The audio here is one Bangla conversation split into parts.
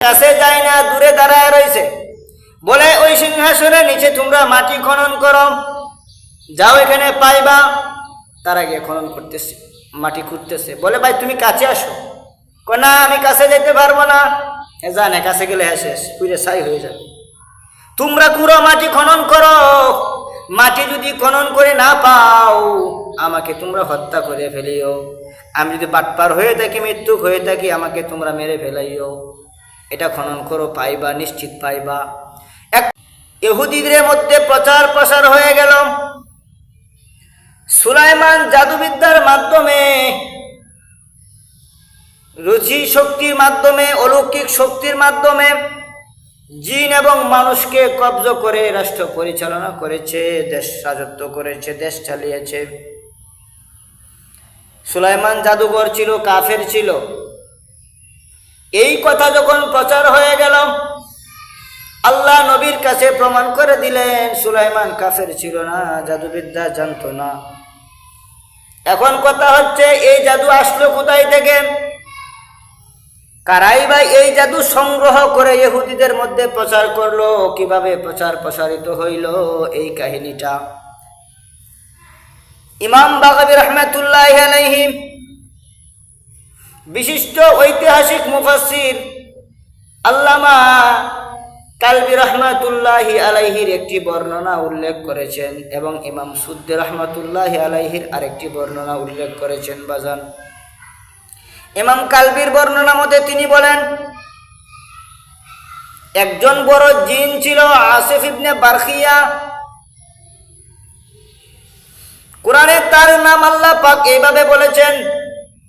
কাছে যায় না, দূরে দাঁড়ায় রয়েছে। বলে, ওই সিংহাসনের নিচে তোমরা মাটি খনন করো। যাও এখানে পাইবা। তারা গিয়ে খনন করতেছে, মাটি খুঁড়তেছে। বলে, ভাই, তুমি কাছে আসো। না, আমি কাছে যেতে পারব না। জানে, কাছে গেলে হ্যাঁ পুরে ছাই হয়ে যাবে। তোমরা পুরো মাটি খনন করো। মাটি যদি খনন করে না পাও, আমাকে তোমরা হত্যা করে ফেলিও। আমি যদি বাটপার হয়ে থাকি, মৃত্যুক হয়ে থাকি, আমাকে তোমরা মেরে ফেলাইও। এটা খনন করো, পাইবা, নিশ্চিত পাইবা। এক ইহুদিদের মধ্যে প্রচার প্রসার হয়ে গেল। সুলাইমান জাদুবিদ্যার মাধ্যমে, রুচি শক্তির মাধ্যমে, অলৌকিক শক্তির মাধ্যমে জিন এবং মানুষকে কব্জ করে রাষ্ট্র পরিচালনা করেছে, দেশ রাজত্ব করেছে, দেশ চালিয়েছে। সুলাইমান জাদুঘর ছিল, কাফের ছিল। এই কথা যখন প্রচার হয়ে গেল, আল্লাহ নবীর কাছে প্রমাণ করে দিলেন, সুলাইমান কাফের ছিল না, জাদুবিদ্যা জানতো না। এখন কথা হচ্ছে, এই জাদু আসলো কোথায় থেকে? কারাই বা এই জাদু সংগ্রহ করে ইহুদিদের মধ্যে প্রচার করল, কীভাবে প্রচার প্রসারিত হইল, এই কাহিনীটা। ইমাম বাগাবি রহমতুল্লাহ আলাইহি বিশিষ্ট ঐতিহাসিক মুফাসির আল্লামা কালবি রহমাতুল্লাহি আলাইহির একটি বর্ণনা উল্লেখ করেছেন এবং ইমাম সুদ্দি রহমাতুল্লাহি আলাইহির আরেকটি বর্ণনা উল্লেখ করেছেন, বাজান। ইমাম কালবির বর্ণনা মতে তিনি বলেন, একজন বড় জিন ছিল আসিফ ইবনে বারখিয়া। কোরআনে তার নাম আল্লাহ পাক এইভাবে বলেছেন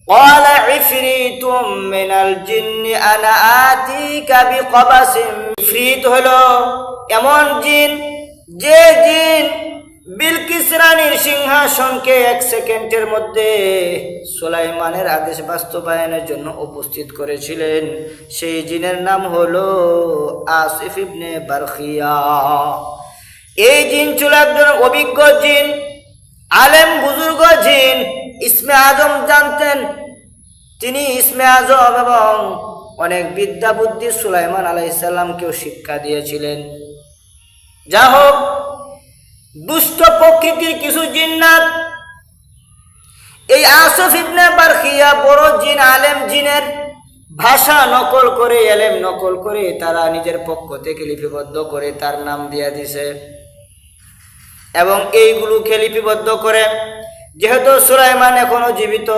قال عفريت من الجن انا آتيك بقبس ইফরিত হলো এমন জিন যে জিন বিলকিস রানীর সিংহাসনকে এক সেকেন্ডের মধ্যে সুলাইমানের আদেশ বাস্তবায়নের জন্য উপস্থিত করেছিলেন সেই জিনের নাম হলো আসিফ ইবনে বারখিয়া এই জিন ছিল একজন অভিজ্ঞ জিন আলেম বুজুর্গ জিন ইসমে আজম জানতেন তিনি ইসমে আজম এবং অনেক বিদ্যা বুদ্ধি সুলাইমান আলাইসাল্লামকেও শিক্ষা দিয়েছিলেন। যা হোক, দুষ্ট প্রকৃতির কিছু জিন্নাত, এই আসফ ইবনে বারখিয়া বড় জিন, আলেম জিনের ভাষা নকল করে, এলেম নকল করে তারা নিজের পক্ষ থেকে লিপিবদ্ধ করে তার নাম দিয়া দিছে। এবং এইগুলোকে লিপিবদ্ধ করে, যেহেতু সুলাইমান এখনও জীবিত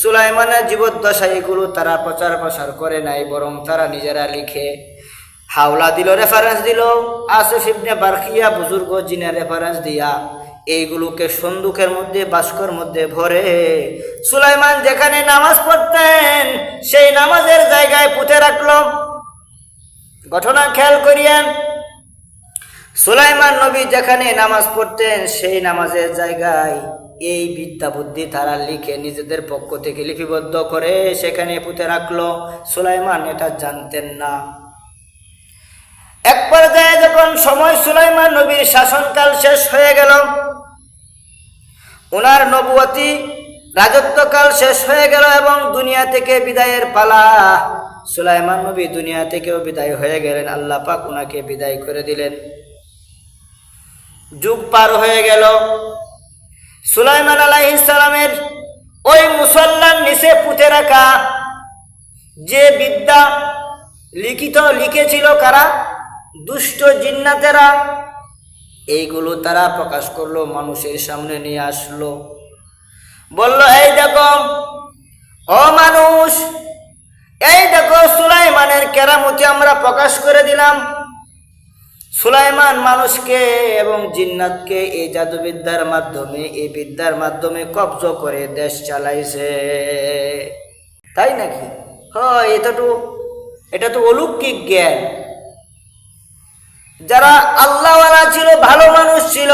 সুলাইমানের জীবদ্দশা এগুলো তারা প্রচার প্রসার করে নাই, বরং তারা নিজেরা লিখে হাওলা দিল রেফারেন্স দিল। আসিফ ইবনে বারখিয়া বুজুর্গ জিনে রেফারেন্স দিয়া এইগুলোকে সন্দুকের মধ্যে, বাস্কর মধ্যে ভরে সুলাইমান যেখানে নামাজ পড়তেন, সেই নামাজের জায়গায় পুঁতে রাখল। ঘটনা খেয়াল করিয়েন সুলাইমান নবী যেখানে নামাজ পড়তেন, সেই নামাজের জায়গায় এই বিদ্যা বুদ্ধি তারা লিখে নিজেদের পক্ষ থেকে লিপিবদ্ধ করে সেখানে পুঁতে রাখল। সুলাইমান এটা জানতেন না। এক পর্যায়ে যখন সময় সুলাইমান নবীর শাসনকাল শেষ হয়ে গেল ওনার নবুয়তি রাজত্বকাল শেষ হয়ে গেল এবং দুনিয়া থেকে বিদায়ের পালা। সুলাইমান নবী দুনিয়া থেকেও বিদায় হয়ে গেলেন, আল্লাহ পাক ওনাকে বিদায় করে দিলেন। যুগ পার হয়ে গেল। সুলাইমান আলাইসালামের ওই মুসল্লার নিচে পুঁতে রাখা যে বিদ্যা লিখিত, লিখেছিল কারা? দুষ্ট জিন্নাতেরা। এইগুলো তারা প্রকাশ করল, মানুষের সামনে নিয়ে আসলো। বলল, এই দেখো, ও মানুষ, এই দেখো সুলাইমানের কেরামতি আমরা প্রকাশ করে দিলাম। সুলাইমান মানুষকে এবং জিন্নাতকে এই জাদুবিদ্যার মাধ্যমে এই বিদ্যার মাধ্যমে কবজ করে দেশ চালাইছে। তাই নাকি? হয়, এটা তো এটা তো অলৌকিক জ্ঞান। যারা আল্লাহওয়ালা ছিল, ভালো মানুষ ছিল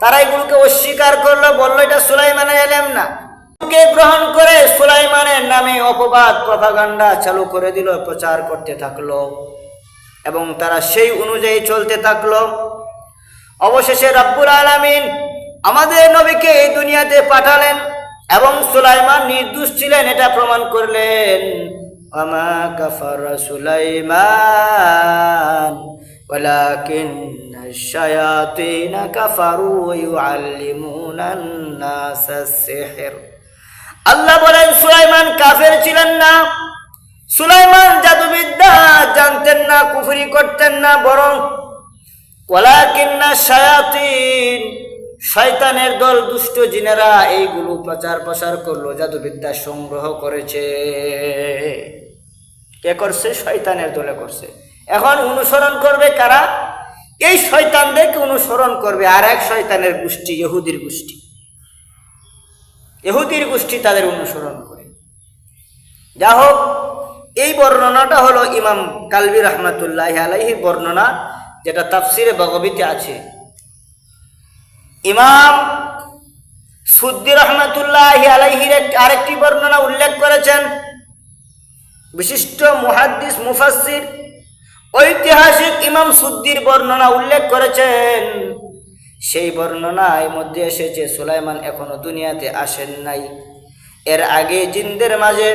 তারা এগুলোকে অস্বীকার করল, বলল, এটা সুলাইমানের এলেম না। কে গ্রহণ করে সুলাইমানের নামে অপবাদ প্রভাগান্ডা চালু করে দিল, প্রচার করতে থাকল। এবং তারা সেই অনুযায়ী চলতে থাকলো অবশেষে রব্বুল আলামিন আমাদের নবীকে এই দুনিয়াতে পাঠালেন এবং সুলাইমান নির্দোষ ছিলেন এটা প্রমাণ করলেন وما كفر سليمان ولكن الشياطين كفروا يعلمون الناس السحر আল্লাহ বলেন সুলাইমান কাফের ছিলেন না সুলাইমান জাদুবিদ্যা জানতেন না, কুফরি করতেন না, বরং ওয়ালাকিন্না শায়াতিন, শয়তানের দল, দুষ্ট জিনেরা এইগুলো প্রচার প্রসার করল, জাদুবিদ্যা সংগ্রহ করেছে। কে করছে? শয়তানের দলে করছে। এখন অনুসরণ করবে কারা? এই শয়তানদেরকে অনুসরণ করবে আর এক শয়তানের গোষ্ঠী, ইহুদির গোষ্ঠী। ইহুদির গোষ্ঠী তাদের অনুসরণ করে। যা হোক এই বর্ণনাটা হলো ইমাম কালবি রহমতুল্লাহ আলাইহি বর্ণনা, যেটা তাফসিরে বগবিতে আছে। ইমাম সুদ্দি রহমতুল্লাহ আলাইহির আরেকটি বর্ণনা উল্লেখ করেছেন। বিশিষ্ট মুহাদ্দিস, মুফাসসির, ঐতিহাসিক ইমাম সুদ্দির বর্ণনা উল্লেখ করেছেন। সেই বর্ণনায় মধ্যে এসেছে, সুলাইমান এখনও দুনিয়াতে আসেন নাই। এর আগে জিন্দের মাঝে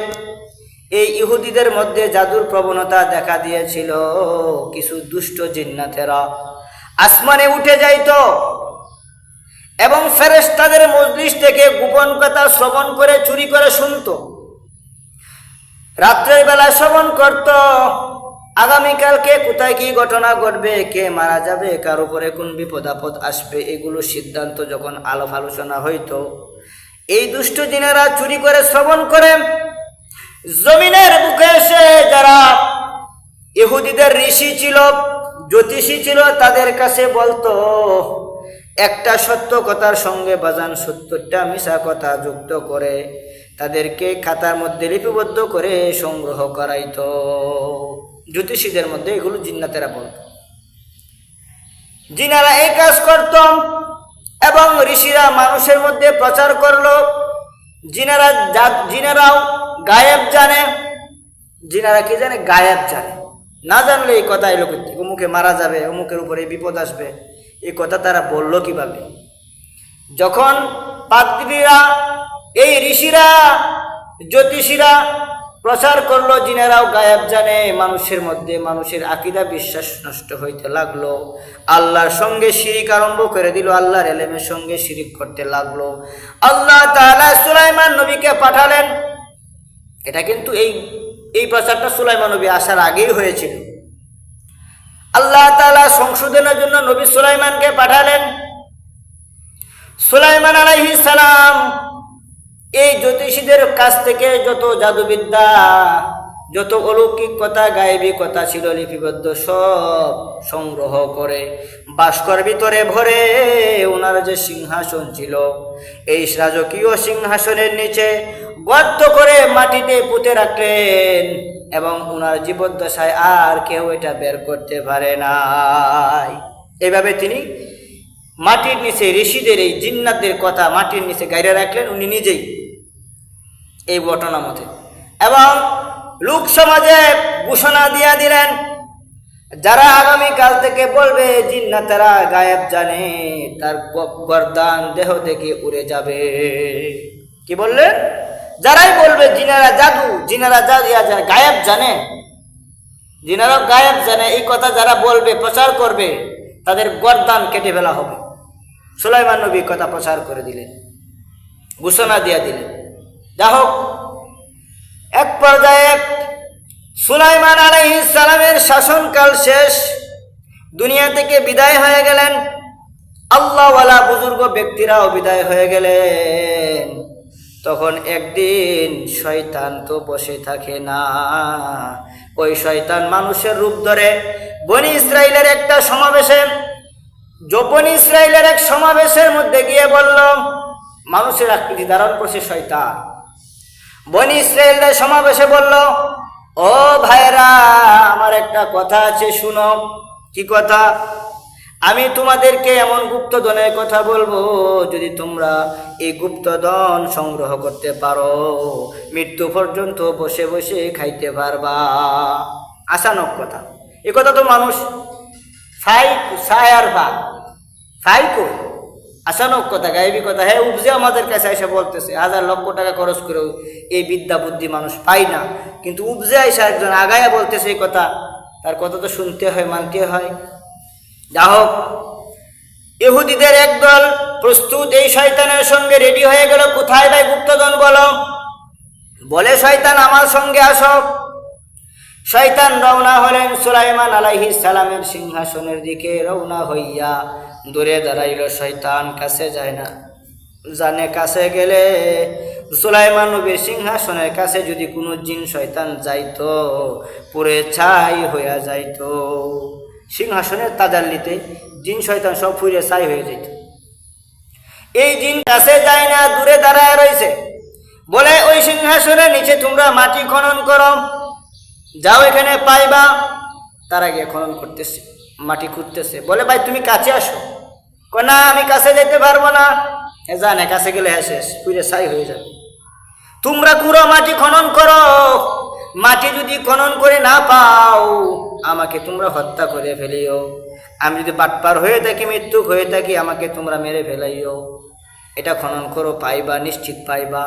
এই ইহুদিদের মধ্যে জাদুর প্রবণতা দেখা দিয়েছিল কিছু দুষ্ট জিন্নাতেরা। আসমানে উঠে যাইত এবং ফেরেশতাদের মজলিস থেকে গোপন কথা শ্রবণ করে, চুরি করে শুনতো। রাত্রের বেলা শ্রবণ করত, আগামীকালকে কোথায় কি ঘটনা ঘটবে, কে মারা যাবে, কার উপরে কোন বিপদ আপদ আসবে, এগুলো সিদ্ধান্ত যখন আলোপ আলোচনা হইত, এই দুষ্ট দিনেরা চুরি করে শ্রবণ করে জমিনের বুকে এসে যারা ইহুদিদের ঋষি ছিল, জ্যোতিষী ছিল, তাদের কাছে বলতো, একটা সত্য কথার সঙ্গে বাজান সত্তরটা মিশা কথা যুক্ত করে তাদেরকে খাতার মধ্যে লিপিবদ্ধ করে সংগ্রহ করাইতো। জ্যোতিষীদের মধ্যে এগুলো জিন্নাতেরা বলত। জিনারা এই কাজ করত এবং ঋষিরা মানুষের মধ্যে প্রচার করল। জিনারা জিনারাও গায়েব জানে জিনারা কি জানে, গায়েব জানে। না জানলে এই কথা এলো? অমুকে মারা যাবে, অমুকের উপরে বিপদ আসবে। এই কথা তারা বলল কীভাবে? যখন পাদ্রীরা এই ঋষিরা, জ্যোতিষীরা প্রচার করল জিনেরাও গায়েব জানে, মানুষের মধ্যে মানুষের আকিদা বিশ্বাস নষ্ট হইতে লাগল। আল্লাহর সঙ্গে শিরিক আরম্ভ করে দিল, আল্লাহর এলেমের সঙ্গে শিরিক করতে লাগল। আল্লাহ তাআলা সুলাইমান নবীকে পাঠালেন। এটা কিন্তু এই এই প্রচারটা সুলাইমান নবী আসার আগেই হয়েছিল। আল্লাহ তালা সংশোধনের জন্য নবী সুলাইমানকে পাঠালেন। সুলাইমান আলাইহিস সালাম এই জ্যোতিষীদের কাছ থেকে যত জাদুবিদ্যা, যত অলৌকিক কথা, গায়েবী কথা ছিল, লিপিবদ্ধ সব সংগ্রহ করে ভাস্কর ভিতরে ভরে ওনার যে সিংহাসন ছিল, এই রাজকীয় সিংহাসনের নিচে গর্ত করে মাটিতে পুঁতে রাখলেন এবং ওনার জীবদ্দশায় আর কেউ এটা বের করতে পারে নাই। এইভাবে তিনি মাটির নিচে ঋষিদের এই জিন্নাতদের কথা মাটির নিচে গাইরে রাখলেন, উনি নিজেই এই ঘটনা মতে। এবং লোক সমাজে ঘোষণা দিয়া দিলেন, যারা আগামী কাল থেকে বলবে জিন্নাতেরা গায়েব জানে, তার গর্দান দেহ থেকে উড়ে যাবে। কি বললেন? যারাই বলবে, জিনারা জাদু জিনারা জাদু গায়েব জানে। জিনারা গায়েব জানে, এই কথা যারা বলবে, প্রচার করবে, তাদের গর্দান কেটে ফেলা হবে। সুলাইমান নবী কথা প্রচার করে দিলেন, ঘোষণা দিয়া দিলেন। যা হোক, এক পর্যায়ে সুলাইমান আলাইহিস সালামের শাসনকাল শেষ, দুনিয়া থেকে বিদায় হয়ে গেলেন। আল্লাহওয়ালা বুজুর্গ ব্যক্তিরাও বিদায় হয়ে গেলেন। তখন একদিন শয়তান তো বসে থাকে না। ওই শয়তান মানুষের রূপ ধরে। বনি ইসরায়েলের একটা সমাবেশে যৌবন ইসরায়েলের এক সমাবেশের মধ্যে গিয়ে বলল, মানুষের আকৃতি ধারণ করছে শয়তান। বনি ইসরায়েলদের সমাবেশে বলল, ও ভাইরা আমার একটা কথা আছে, শুনো। কি কথা? আমি তোমাদেরকে এমন গুপ্তধনের কথা বলব, যদি তোমরা এই গুপ্তধন সংগ্রহ করতে পারো, মৃত্যু পর্যন্ত বসে বসে খাইতে পারবা। আশানক কথা। এ কথা তো মানুষ ফাই কই? আসানক কথা গায়েবী কথা। হ্যাঁ উপজে আমাদের কাছে এসে বলতেছে, হাজার লক্ষ টাকা খরচ করেও এই বিদ্যা বুদ্ধি মানুষ পায় না। কিন্তু উপজে এসে একজন আগায়া বলতেছে এই কথা। তার কথা তো শুনতে হয়, মানতে হয়। যা হোক, ইহুদিদের একদল প্রস্তুত, এই শয়তানের সঙ্গে রেডি হয়ে গেল। কোথায় ভাই গুপ্তধন বলো? বলে, শয়তান আমার সঙ্গে আসো। শয়তান রওনা হলেন সুলাইমান আলাইহি সালামের সিংহাসনের দিকে, রওনা হইয়া দূরে দাঁড়াইল। শয়তান কাছে যায় না, জানে কাছে গেলে সুলাইমান নবীর সিংহাসনের কাছে যদি কোনো জিন শয়তান যাইতো পুরে ছাই হইয়া যাইতো। সিংহাসনের তাজাল্লিতে জিন শয়তান সব ফুরে ছাই হয়ে যাইত এই জিন কাছে যায় না, দূরে দাঁড়ায় রয়েছে। বলে, ওই সিংহাসনের নিচে তোমরা মাটি খনন করো। যাও এখানে পাইবা। তারা গিয়ে খনন করতেছে, মাটি খুঁড়তেছে। বলে, ভাই, তুমি কাছে আসো। না, আমি কাছে যেতে পারব না। এ জানে, কাছে গেলে হ্যাঁ শেষ পুরে ছাই হয়ে যাবে। তোমরা কুড়ো মাটি খনন করো। মাটি যদি খনন করে না পাও আমাকে তোমরা হত্যা করে ফেলিও। আমি যদি বাটপার হয়ে থাকি, মৃত্যুক হয়ে থাকি, আমাকে তোমরা মেরে ফেলাইও। এটা খনন করো, পাইবা, নিশ্চিত পাইবা।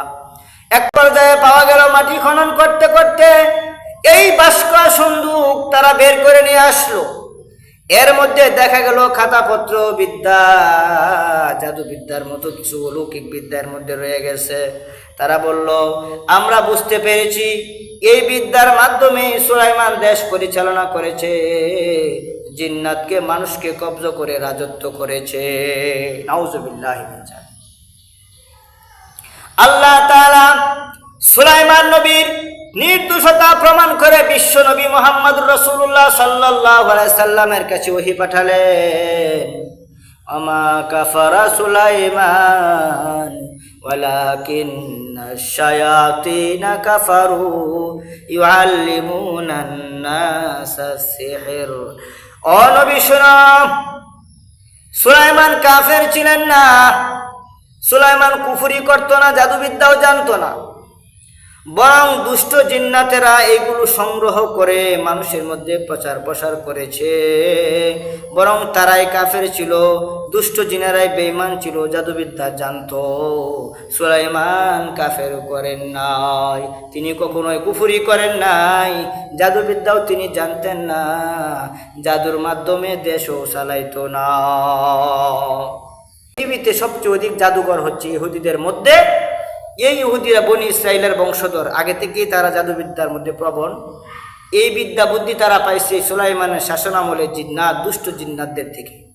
এক পর্যায়ে পাওয়া গেল মাটি খনন করতে করতে, এই বাস্কা সন্দুক তারা বের করে নিয়ে আসলো। এর মধ্যে দেখা গেল খাতাপত্র, বিদ্যা জাদু বিদ্যার মতো কিছু, অলৌকিক বিদ্যার মধ্যে রয়ে গেছে। তারা বলল, আমরা বুঝতে পেরেছি এই বিদ্যার মাধ্যমে সুলাইমান দেশ পরিচালনা করেছে, জিন্নাতকে মানুষকে কব্জ করে রাজত্ব করেছে। আল্লাহ তাআলা সুলাইমান নবীর নির্দোষতা প্রমাণ করে বিশ্ব নবী মোহাম্মদ রসুল্লাহ সাল্লাহ সাল্লামের কাছে ওহি পাঠালেন। আমা কাফারা সুলাইমান ولكن الشياطين كفروا يعلمون الناس السحر ও নবী শোনো সুলাইমান কাফের ছিলেন না সুলাইমান কুফুরি করতো না জাদুবিদ্যাও জানতো না বরং দুষ্ট জিন্নাতেরা এগুলো সংগ্রহ করে মানুষের মধ্যে প্রচার প্রসার করেছে। বরং তারাই কাফের ছিল, দুষ্ট জিনারাই বেইমান ছিল, জাদুবিদ্যা জানতো। সুলাইমান কাফের করেন নাই, তিনি কখনোই কুফুরি করেন নাই, জাদুবিদ্যাও তিনি জানতেন না, জাদুর মাধ্যমে দেশও চালাইতো না। পৃথিবীতে সবচেয়ে অধিক জাদুঘর হচ্ছে ইহুদিদের মধ্যে। এই ইহুদিরা বনি ইসরায়েলের বংশধর, আগে থেকেই তারা জাদুবিদ্যার মধ্যে প্রবণ। এই বিদ্যা বুদ্ধি তারা পাইছে সুলাইমানের শাসনামলে জিন্নাত, দুষ্ট জিন্নাতদের থেকে।